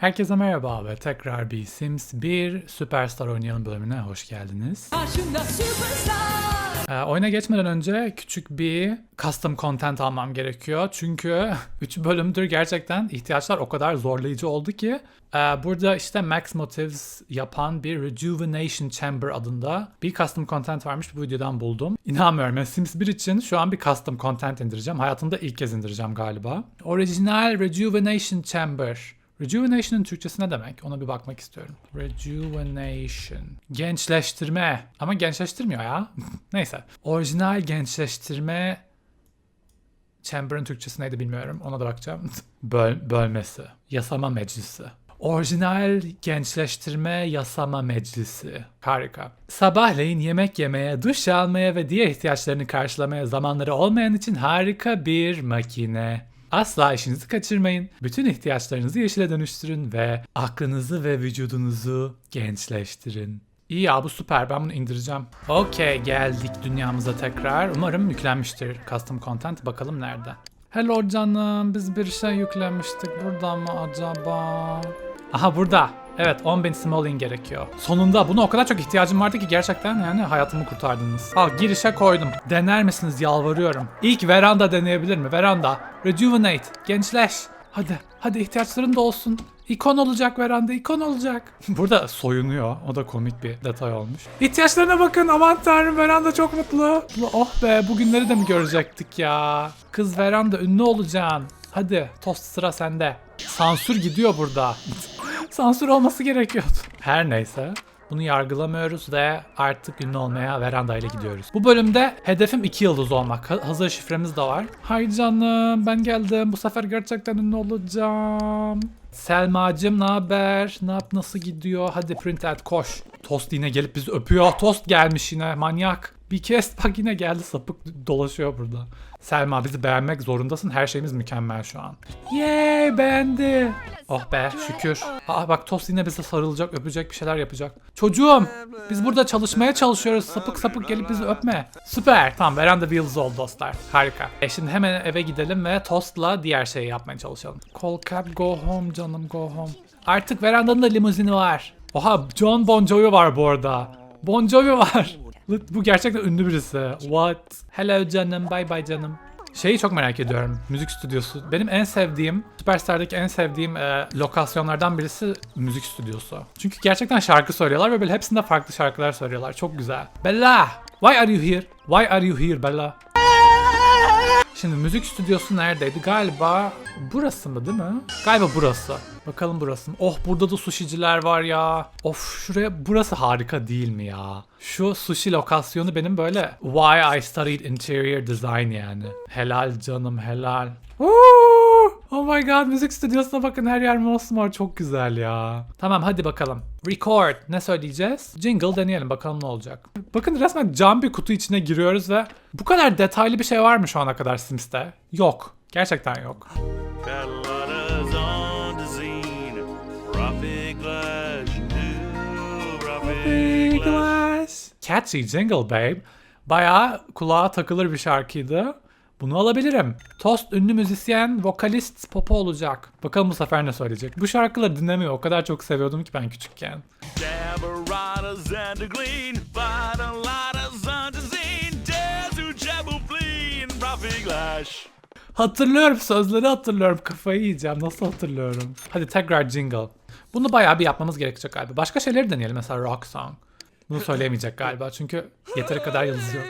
Herkese merhaba ve tekrar bir Sims 1 Superstar oynayalım bölümüne hoş geldiniz. Ee, oyuna geçmeden önce küçük bir custom content almam gerekiyor. Çünkü 3 bölümdür gerçekten ihtiyaçlar o kadar zorlayıcı oldu ki e, burada işte Max Motives yapan bir Rejuvenation Chamber adında bir custom content varmış bu videodan buldum. İnanmıyorum. Yani Sims 1 için şu an bir custom content indireceğim. Hayatımda ilk kez indireceğim galiba. Orijinal Rejuvenation Chamber. Rejuvenation'ın Türkçesi ne demek? Ona bir bakmak istiyorum. Rejuvenation. Gençleştirme. Ama gençleştirmiyor ya. Neyse. Orijinal gençleştirme Chamber'ın Türkçesi neydi bilmiyorum. Ona da bakacağım. Böl- bölmesi. Yasama meclisi. Orijinal gençleştirme yasama meclisi. Harika. Sabahleyin yemek yemeye, duş almaya ve diğer ihtiyaçlarını karşılamaya zamanları olmayan için harika bir makine. Asla işinizi kaçırmayın. Bütün ihtiyaçlarınızı yeşile dönüştürün ve aklınızı ve vücudunuzu gençleştirin. İyi ya bu süper ben bunu indireceğim. Okey geldik dünyamıza tekrar. Umarım yüklenmiştir custom content. Bakalım nerede. Hello canım biz bir şey yüklemiştik. Burada mı acaba? Aha burada. Evet 10.000 simoleon gerekiyor. Sonunda buna o kadar çok ihtiyacım vardı ki gerçekten yani hayatımı kurtardınız. Al girişe koydum. Dener misiniz yalvarıyorum. İlk veranda deneyebilir mi? Veranda. Rejuvenate. Gençleş. Hadi. Hadi ihtiyaçların da olsun. İkon olacak veranda, ikon olacak. Burada soyunuyor. O da komik bir detay olmuş. İhtiyaçlarına bakın. Aman tanrım veranda çok mutlu. Oh be bugünleri de mi görecektik ya? Kız veranda ünlü olacaksın. Hadi tost sıra sende. Sansür gidiyor burada. Sansür olması gerekiyordu. Her neyse. Bunu yargılamıyoruz ve artık ünlü olmaya veranda ile gidiyoruz. Bu bölümde hedefim 2 yıldız olmak. Ha- Hazır şifremiz de var. Hay canım ben geldim. Bu sefer gerçekten ünlü olacağım. Selma'cım ne haber? Ne yap nasıl gidiyor? Hadi print at koş. Tost yine gelip bizi öpüyor. Tost gelmiş yine manyak. Bir kez bak yine geldi sapık dolaşıyor burada. Selma bizi beğenmek zorundasın. Her şeyimiz mükemmel şu an. Yay beğendi. Oh be şükür. Aa bak Tost yine bize sarılacak, öpecek bir şeyler yapacak. Çocuğum biz burada çalışmaya çalışıyoruz. Sapık sapık gelip bizi öpme. Süper. Tamam veranda yıldız oldu dostlar. Harika. E şimdi hemen eve gidelim ve Tost'la diğer şeyi yapmaya çalışalım. Call cab go home canım go home. Artık verandanın da limuzini var. Oha John Bon Jovi var bu arada. Bon Jovi var. Bu gerçekten ünlü birisi. What? Hello canım, bye bye canım. Şeyi çok merak ediyorum. Müzik stüdyosu. Benim en sevdiğim, Superstar'daki en sevdiğim e, lokasyonlardan birisi müzik stüdyosu. Çünkü gerçekten şarkı söylüyorlar ve böyle hepsinde farklı şarkılar söylüyorlar. Çok güzel. Bella! Why are you here? Why are you here Bella? Şimdi müzik stüdyosu neredeydi? Galiba burası mı değil mi? Galiba burası. Bakalım burası mı? Oh burada da sushiciler var ya. Of şuraya burası harika değil mi ya? Şu sushi lokasyonu benim böyle why I studied interior design yani. Helal canım helal. Woo! Oh my god müzik stüdyosuna bakın her yer mosmor çok güzel ya. Tamam hadi bakalım. Record ne söyleyeceğiz? Jingle deneyelim bakalım ne olacak. Bakın resmen cam bir kutu içine giriyoruz ve bu kadar detaylı bir şey var mı şu ana kadar Sims'te? Yok. Gerçekten yok. Catchy Jingle Babe. Bayağı kulağa takılır bir şarkıydı. Bunu alabilirim. Tost ünlü müzisyen, vokalist Popo olacak. Bakalım bu sefer ne söyleyecek. Bu şarkıları dinlemeyi o kadar çok seviyordum ki ben küçükken. Hatırlıyorum sözleri hatırlıyorum. Kafayı yiyeceğim. Nasıl hatırlıyorum? Hadi tekrar jingle. Bunu bayağı bir yapmamız gerekecek galiba. Başka şeyleri deneyelim. Mesela rock song. Bunu söyleyemeyecek galiba çünkü yeteri kadar yıldız yok.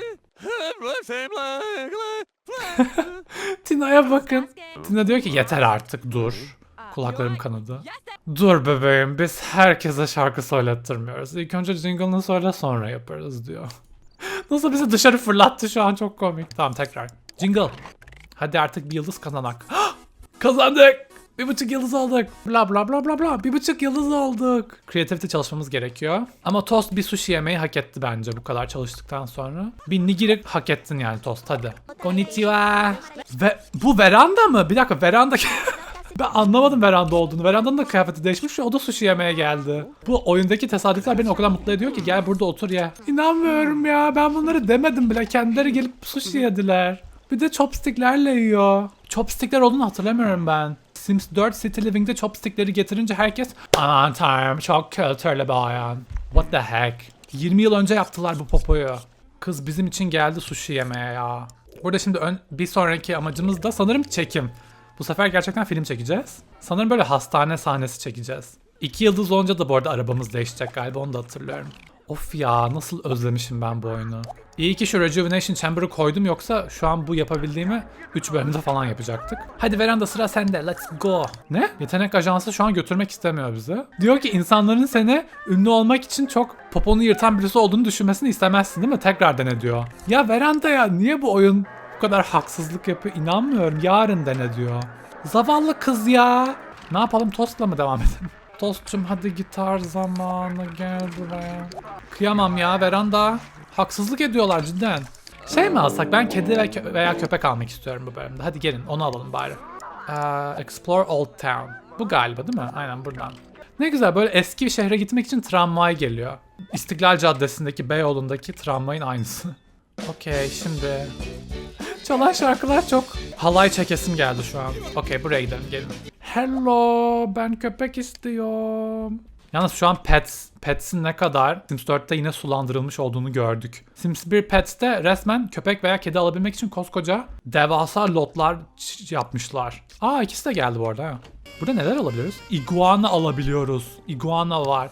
Tina'ya bakın. Tina diyor ki yeter artık dur. Kulaklarım kanadı. Dur bebeğim biz herkese şarkı söylettirmiyoruz. İlk önce jingle'ını söyle sonra yaparız diyor. Nasıl bizi dışarı fırlattı şu an çok komik. Tamam tekrar. Jingle. Hadi artık bir yıldız kazanak. Kazandık. Bir buçuk yıldız olduk. Bla bla bla bla bla. Bir buçuk yıldız olduk. Kreativite çalışmamız gerekiyor. Ama Toast bir sushi yemeği hak etti bence bu kadar çalıştıktan sonra. Bir nigiri hak ettin yani Toast hadi. Konnichiwa. Ve bu veranda mı? Bir dakika veranda... Ben anlamadım veranda olduğunu. Verandanın da kıyafeti değişmiş ve o da sushi yemeye geldi. Bu oyundaki tesadüfler beni o kadar mutlu ediyor ki gel burada otur ye. İnanmıyorum ya ben bunları demedim bile. Kendileri gelip sushi yediler. Bir de chopsticklerle yiyor. Chopstickler olduğunu hatırlamıyorum ben. Sims 4 City Living'de chopstickleri getirince herkes aman tanrım çok kültürlü bayan. What the heck? 20 yıl önce yaptılar bu popoyu. Kız bizim için geldi sushi yemeye ya. Burada şimdi ön- bir sonraki amacımız da sanırım çekim. Bu sefer gerçekten film çekeceğiz. Sanırım böyle hastane sahnesi çekeceğiz. İki yıldız olunca da bu arada arabamız değişecek galiba onu da hatırlıyorum. Of ya nasıl özlemişim ben bu oyunu. İyi ki şu Rejuvenation Chamber'ı koydum yoksa şu an bu yapabildiğimi 3 bölümde falan yapacaktık. Hadi veranda sıra sende let's go. Ne? Yetenek ajansı şu an götürmek istemiyor bizi. Diyor ki insanların seni ünlü olmak için çok poponu yırtan birisi olduğunu düşünmesini istemezsin değil mi? Tekrar dene diyor. Ya veranda ya niye bu oyun bu kadar haksızlık yapıyor inanmıyorum. Yarın dene diyor. Zavallı kız ya. Ne yapalım tostla mı devam edelim? Tostçum hadi gitar zamanı gel buraya. Kıyamam ya veranda. Haksızlık ediyorlar cidden. Şey mi alsak ben kedi ve kö- veya köpek almak istiyorum bu bölümde. Hadi gelin onu alalım bari. Ee, Explore Old Town. Bu galiba değil mi? Aynen buradan. Ne güzel böyle eski bir şehre gitmek için tramvay geliyor. İstiklal Caddesi'ndeki Beyoğlu'ndaki tramvayın aynısı. Okey şimdi Çalan şarkılar çok halay çekesim geldi şu an. Okey buraya gidelim gelin. Hello ben köpek istiyorum. Yalnız şu an Pets, Pets'in ne kadar Sims 4'te yine sulandırılmış olduğunu gördük. Sims 1 Pets'te resmen köpek veya kedi alabilmek için koskoca devasa lotlar yapmışlar. Aa ikisi de geldi bu arada. Burada neler alabiliyoruz? Iguana alabiliyoruz. Iguana var.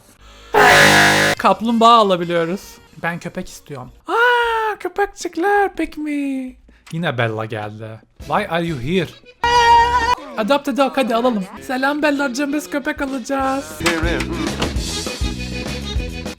Kaplumbağa alabiliyoruz. Ben köpek istiyorum. Aa köpekçikler pick me. Yine Bella geldi. Why are you here? Adopted dog hadi alalım. Selam Bella'cığım biz köpek alacağız.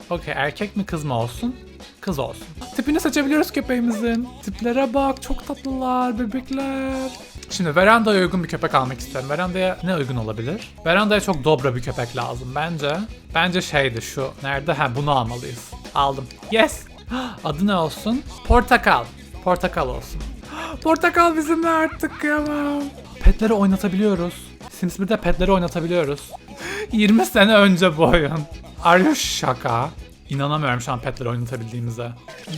Okey erkek mi kız mı olsun? Kız olsun. Tipini seçebiliyoruz köpeğimizin. Tiplere bak çok tatlılar bebekler. Şimdi verandaya uygun bir köpek almak istiyorum. Verandaya ne uygun olabilir? Verandaya çok dobra bir köpek lazım bence. Bence şeydi şu. Nerede? Ha bunu almalıyız. Aldım. Yes. Adı ne olsun? Portakal. Portakal olsun. Portakal bizimle artık kıyamam. Petleri oynatabiliyoruz. Sims 1'de petleri oynatabiliyoruz. 20 sene önce bu oyun. Are you şaka? İnanamıyorum şu an petleri oynatabildiğimize.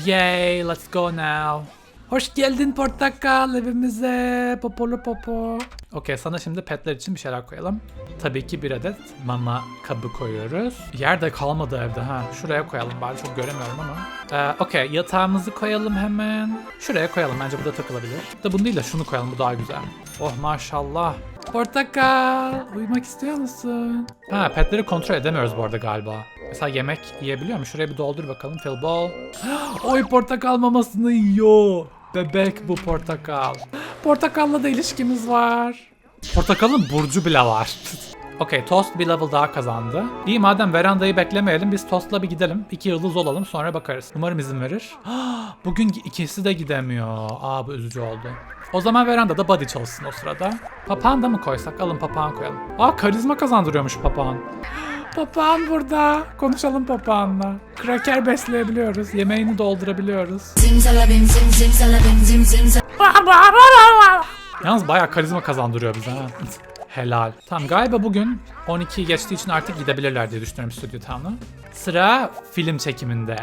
Yay, let's go now. Hoş geldin portakal evimize. Popolu popo. Okey sana şimdi petler için bir şeyler koyalım. Tabii ki bir adet mama kabı koyuyoruz. Yer de kalmadı evde ha. Şuraya koyalım bari çok göremiyorum ama. Ee, Okey yatağımızı koyalım hemen. Şuraya koyalım bence burada takılabilir. Da bunu değil de şunu koyalım bu daha güzel. Oh maşallah. Portakal uyumak istiyor musun? Ha petleri kontrol edemiyoruz bu arada galiba. Mesela yemek yiyebiliyor mu? Şuraya bir doldur bakalım. Fill ball. Oy portakal mamasını yiyor. Bebek bu portakal. Portakalla da ilişkimiz var. Portakalın burcu bile var. Okey Toast bir level daha kazandı. İyi madem verandayı beklemeyelim biz Toast'la bir gidelim. İki yıldız olalım sonra bakarız. Umarım izin verir. Bugün ikisi de gidemiyor. Aa bu üzücü oldu. O zaman verandada body çalışsın o sırada. Papağan da mı koysak? Alın papağan koyalım. Aa karizma kazandırıyormuş papağan. Papağan burada. Konuşalım papağanla. Kraker besleyebiliyoruz. Yemeğini doldurabiliyoruz. Yalnız bayağı karizma kazandırıyor bize ha. Helal. Tamam galiba bugün 12'yi geçtiği için artık gidebilirler diye düşünüyorum Studio Town'a. Sıra film çekiminde.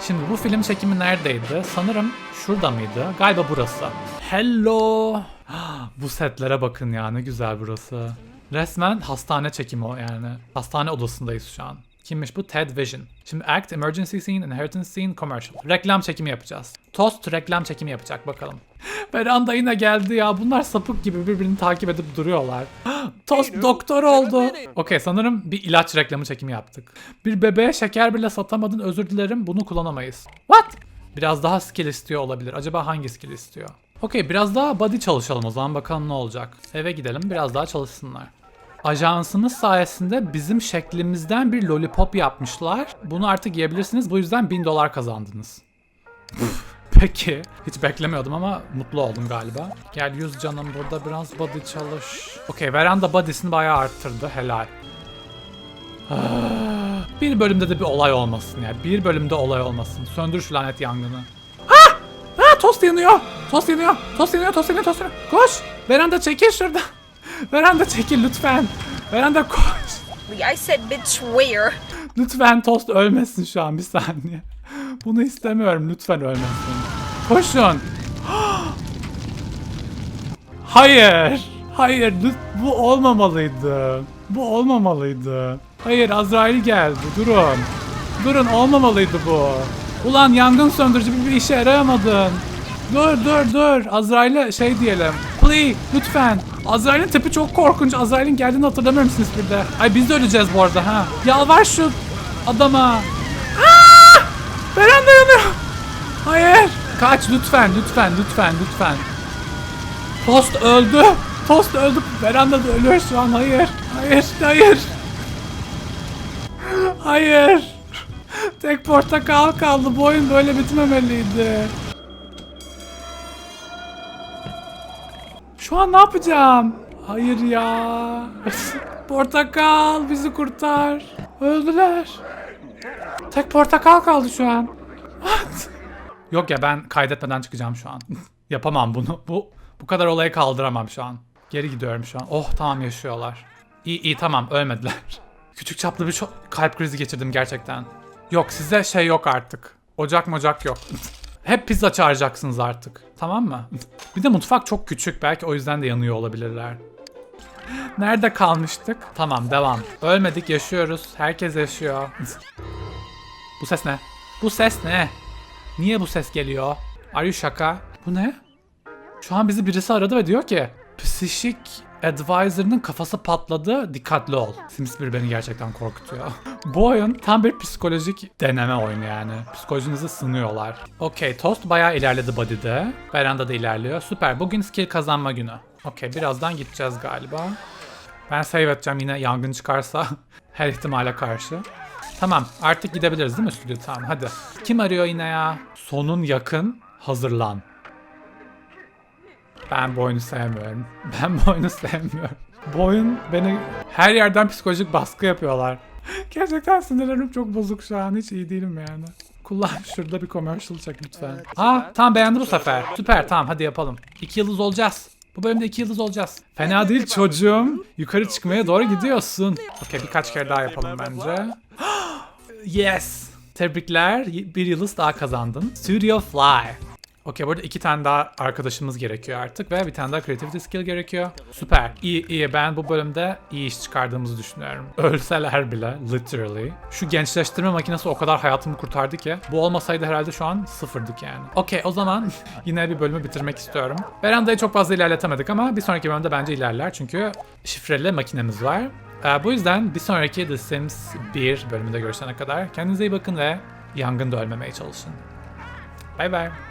Şimdi bu film çekimi neredeydi? Sanırım şurada mıydı? Galiba burası. Hello. Bu setlere bakın ya ne güzel burası. Resmen hastane çekimi o yani. Hastane odasındayız şu an. Kimmiş bu? Ted Vision. Şimdi Act, Emergency Scene, Inheritance Scene, Commercial. Reklam çekimi yapacağız. Toast reklam çekimi yapacak bakalım. Veranda yine geldi ya. Bunlar sapık gibi birbirini takip edip duruyorlar. Toast doktor oldu. Okey sanırım bir ilaç reklamı çekimi yaptık. Bir bebeğe şeker bile satamadın özür dilerim bunu kullanamayız. What? Biraz daha skill istiyor olabilir. Acaba hangi skill istiyor? Okey biraz daha body çalışalım o zaman bakalım ne olacak. Eve gidelim biraz daha çalışsınlar. Ajansımız sayesinde bizim şeklimizden bir lollipop yapmışlar. Bunu artık yiyebilirsiniz. Bu yüzden 1000 dolar kazandınız. Peki. Hiç beklemiyordum ama mutlu oldum galiba. Gel yüz canım burada biraz body çalış. Okey veranda body'sini bayağı arttırdı. Helal. Bir bölümde de bir olay olmasın ya. Bir bölümde olay olmasın. Söndür şu lanet yangını. Ah! Ah tost yanıyor. Tost yanıyor. Tost yanıyor. Tost yanıyor. Tost yanıyor. Koş. Veranda çekil şurada. Veranda çekil lütfen. Veranda koş. I said bitch where? Lütfen tost ölmesin şu an bir saniye. Bunu istemiyorum lütfen ölmesin. Koşun. Hayır. Hayır bu olmamalıydı. Bu olmamalıydı. Hayır Azrail geldi durun. Durun olmamalıydı bu. Ulan yangın söndürücü bir, bir işe yarayamadın. Dur dur dur. Azrail'e şey diyelim. Play lütfen. Azrail'in tipi çok korkunç. Azrail'in geldiğini hatırlamıyor musunuz bir de? Ay biz de öleceğiz bu arada ha. Yalvar şu adama. Aa! Beren. Hayır. Kaç lütfen lütfen lütfen lütfen. Tost öldü. Tost öldü. Veranda da ölüyor şu an. Hayır. Hayır. Hayır. Hayır. Tek portakal kaldı. Bu oyun böyle bitmemeliydi. Şu an ne yapacağım? Hayır ya. portakal bizi kurtar. Öldüler. Tek portakal kaldı şu an. What? Yok ya ben kaydetmeden çıkacağım şu an. Yapamam bunu. Bu bu kadar olayı kaldıramam şu an. Geri gidiyorum şu an. Oh tamam yaşıyorlar. İyi iyi tamam ölmediler. Küçük çaplı bir kalp krizi geçirdim gerçekten. Yok size şey yok artık. Ocak mocak yok. Hep pizza çağıracaksınız artık. Tamam mı? Bir de mutfak çok küçük. Belki o yüzden de yanıyor olabilirler. Nerede kalmıştık? Tamam devam. Ölmedik yaşıyoruz. Herkes yaşıyor. bu ses ne? Bu ses ne? Niye bu ses geliyor? Are you şaka? Bu ne? Şu an bizi birisi aradı ve diyor ki Psişik Advisor'ın kafası patladı dikkatli ol. Sims 1 beni gerçekten korkutuyor. Bu oyun tam bir psikolojik deneme oyunu yani. Psikolojinizi sınıyorlar. Okey Toast bayağı ilerledi body'de. Veranda da ilerliyor. Süper. Bugün skill kazanma günü. Okey birazdan gideceğiz galiba. Ben save edeceğim yine yangın çıkarsa her ihtimale karşı. Tamam artık gidebiliriz değil mi stüdyo? Tamam hadi. Kim arıyor yine ya? Sonun yakın hazırlan. Ben bu oyunu sevmiyorum. Ben bu oyunu sevmiyorum. Bu oyun beni her yerden psikolojik baskı yapıyorlar. Gerçekten sinirlerim çok bozuk şu an. Hiç iyi değilim yani. Kullan şurada bir commercial çek lütfen. Aa tamam beğendi bu sefer. Süper tamam hadi yapalım. İki yıldız olacağız. Bu bölümde iki yıldız olacağız. Fena değil çocuğum. Yukarı çıkmaya doğru gidiyorsun. Okey birkaç kere daha yapalım bence. yes. Tebrikler. Bir yıldız daha kazandın. Studio Fly. Okey burada iki tane daha arkadaşımız gerekiyor artık ve bir tane daha creativity skill gerekiyor. Süper. İyi iyi ben bu bölümde iyi iş çıkardığımızı düşünüyorum. Ölseler bile literally. Şu gençleştirme makinesi o kadar hayatımı kurtardı ki. Bu olmasaydı herhalde şu an sıfırdık yani. Okey o zaman yine bir bölümü bitirmek istiyorum. Verandayı çok fazla ilerletemedik ama bir sonraki bölümde bence ilerler çünkü şifreli makinemiz var. Ee, bu yüzden bir sonraki The Sims 1 bölümünde görüşene kadar kendinize iyi bakın ve yangında ölmemeye çalışın. Bye bye.